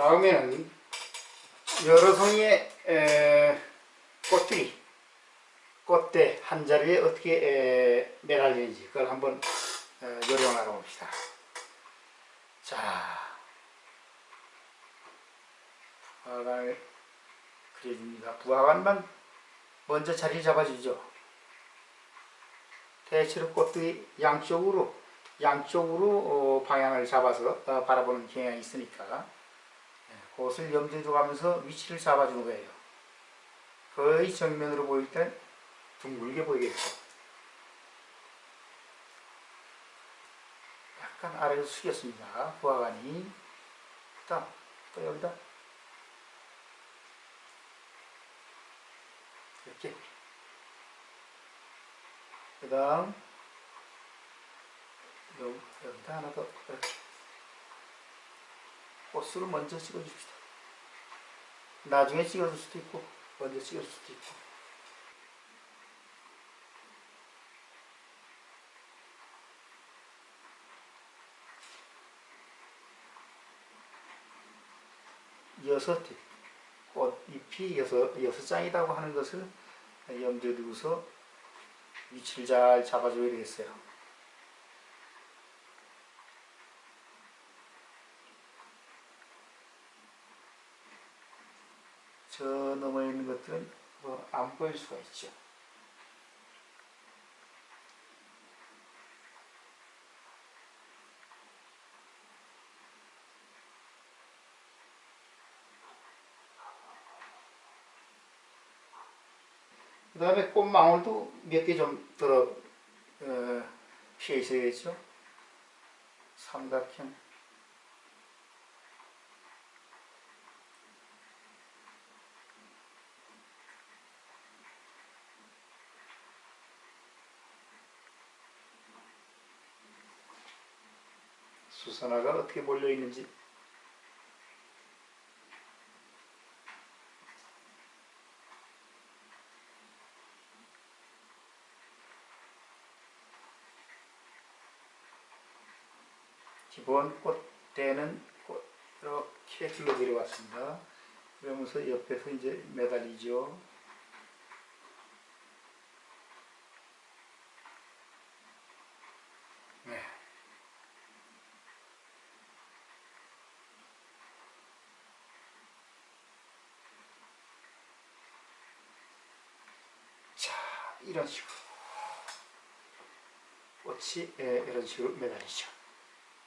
다음에는 여러 송이의 에, 꽃들이 꽃대 한 자리에 어떻게 에, 매달리는지 그걸 한번 어, 요령을 알아봅시다. 자, 부화관을 그려줍니다. 부화관만 먼저 자리 잡아주죠. 대체로 꽃들이 양쪽으로 양쪽으로 어, 방향을 잡아서 어, 바라보는 경향이 있으니까 예, 그것을 염두에 두가면서 위치를 잡아주는 거예요. 거의 정면으로 보일 땐 둥글게 보이겠죠. 약간 아래로 숙였습니다. 부하관이. 그 다음, 또 여기다. 이렇게. 그 다음, 여기, 여기다 하나 더, 이렇게. 꽃수를 먼저 찍어줍시다. 나중에 찍어줄 수도 있고, 먼저 찍어줄 수도 있고. 여섯 잎, 꽃잎이 여섯, 여섯 장이라고 하는 것을 염두에 두고서 위치를 잘 잡아줘야 되겠어요. 저 넘어 있는 것들은 뭐 안 보일 수가 있죠. 그 다음에 꽃망울도 몇 개 좀 들어 어, 피해 있어야겠죠. 삼각형. 수선화가 어떻게 몰려 있는지 기본 꽃대는 꽃 이렇게 둘러 내려왔습니다. 그러면서 옆에서 이제 매달리죠. 네. 자, 이런 식으로 꽃이 예, 이런 식으로 매달리죠.